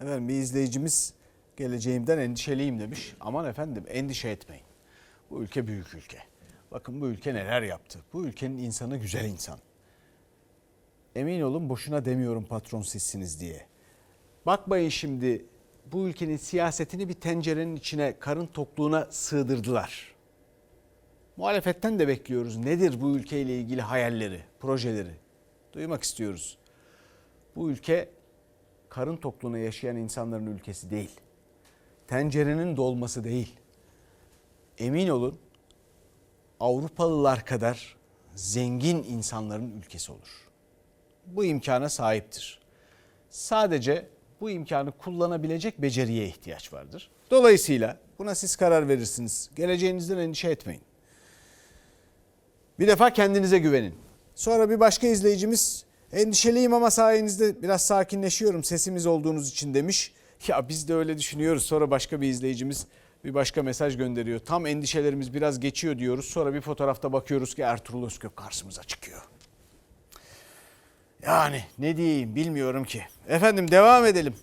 Efendim bir izleyicimiz geleceğimden endişeliyim demiş. Aman efendim endişe etmeyin. Bu ülke büyük ülke. Bakın bu ülke neler yaptı. Bu ülkenin insanı güzel insan. Emin olun boşuna demiyorum patron sizsiniz diye. Bakmayın şimdi bu ülkenin siyasetini bir tencerenin içine karın tokluğuna sığdırdılar. Muhalefetten de bekliyoruz. Nedir bu ülkeyle ilgili hayalleri, projeleri? Duymak istiyoruz. Bu ülke karın tokluğuna yaşayan insanların ülkesi değil. Tencerenin dolması değil. Emin olun Avrupalılar kadar zengin insanların ülkesi olur. Bu imkana sahiptir. Sadece bu imkanı kullanabilecek beceriye ihtiyaç vardır. Dolayısıyla buna siz karar verirsiniz. Geleceğinizden endişe etmeyin. Bir defa kendinize güvenin. Sonra bir başka izleyicimiz endişeliyim ama sayenizde biraz sakinleşiyorum sesimiz olduğunuz için demiş. Ya biz de öyle düşünüyoruz. Sonra başka bir izleyicimiz bir başka mesaj gönderiyor. Tam endişelerimiz biraz geçiyor diyoruz. Sonra bir fotoğrafta bakıyoruz ki Ertuğrul Özkök karşımıza çıkıyor. Yani ne diyeyim bilmiyorum ki. Efendim devam edelim.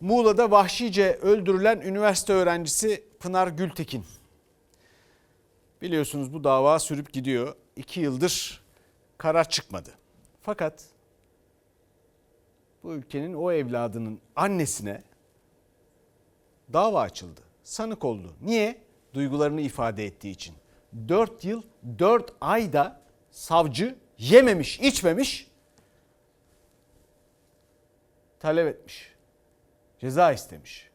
Muğla'da vahşice öldürülen üniversite öğrencisi Pınar Gültekin. Biliyorsunuz bu dava sürüp gidiyor. İki yıldır karar çıkmadı. Fakat bu ülkenin o evladının annesine dava açıldı. Sanık oldu. Niye? Duygularını ifade ettiği için. 4 yıl 4 ayda savcı yememiş, içmemiş, talep etmiş. Ceza istemiş.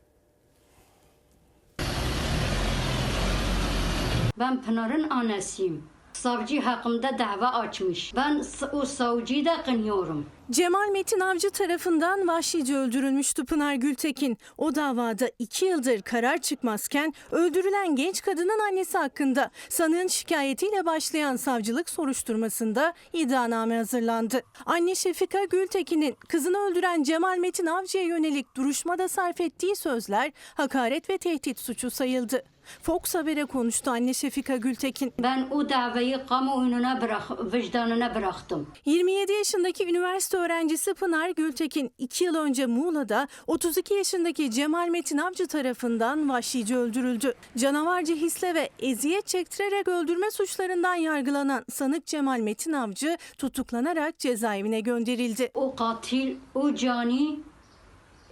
Ben Pınar'ın annesiyim. Savcı hakkımda dava açmış. Ben o savcıyı da kınıyorum. Cemal Metin Avcı tarafından vahşice öldürülmüştü Pınar Gültekin. O davada iki yıldır karar çıkmazken öldürülen genç kadının annesi hakkında sanığın şikayetiyle başlayan savcılık soruşturmasında iddianame hazırlandı. Anne Şefika Gültekin'in kızını öldüren Cemal Metin Avcı'ya yönelik duruşmada sarf ettiği sözler hakaret ve tehdit suçu sayıldı. Fox Haber'e konuştu anne Şefika Gültekin. Ben o davayı kamuoyuna bırak, vicdanına bıraktım. 27 yaşındaki üniversite öğrencisi Pınar Gültekin 2 yıl önce Muğla'da 32 yaşındaki Cemal Metin Avcı tarafından vahşice öldürüldü. Canavarca hisle ve eziyet çektirerek öldürme suçlarından yargılanan sanık Cemal Metin Avcı tutuklanarak cezaevine gönderildi. O katil, o cani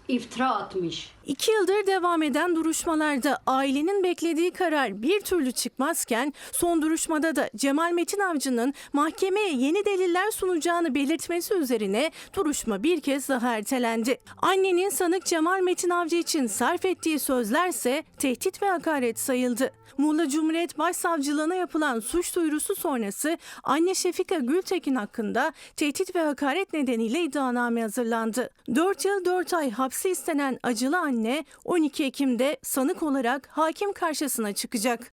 iftira atmış. İki yıldır devam eden duruşmalarda ailenin beklediği karar bir türlü çıkmazken son duruşmada da Cemal Metin Avcı'nın mahkemeye yeni deliller sunacağını belirtmesi üzerine duruşma bir kez daha ertelendi. Annenin sanık Cemal Metin Avcı için sarf ettiği sözlerse tehdit ve hakaret sayıldı. Muğla Cumhuriyet Başsavcılığına yapılan suç duyurusu sonrası anne Şefika Gültekin hakkında tehdit ve hakaret nedeniyle iddianame hazırlandı. 4 yıl 4 ay hapsi istenen acılı anne 12 Ekim'de sanık olarak hakim karşısına çıkacak.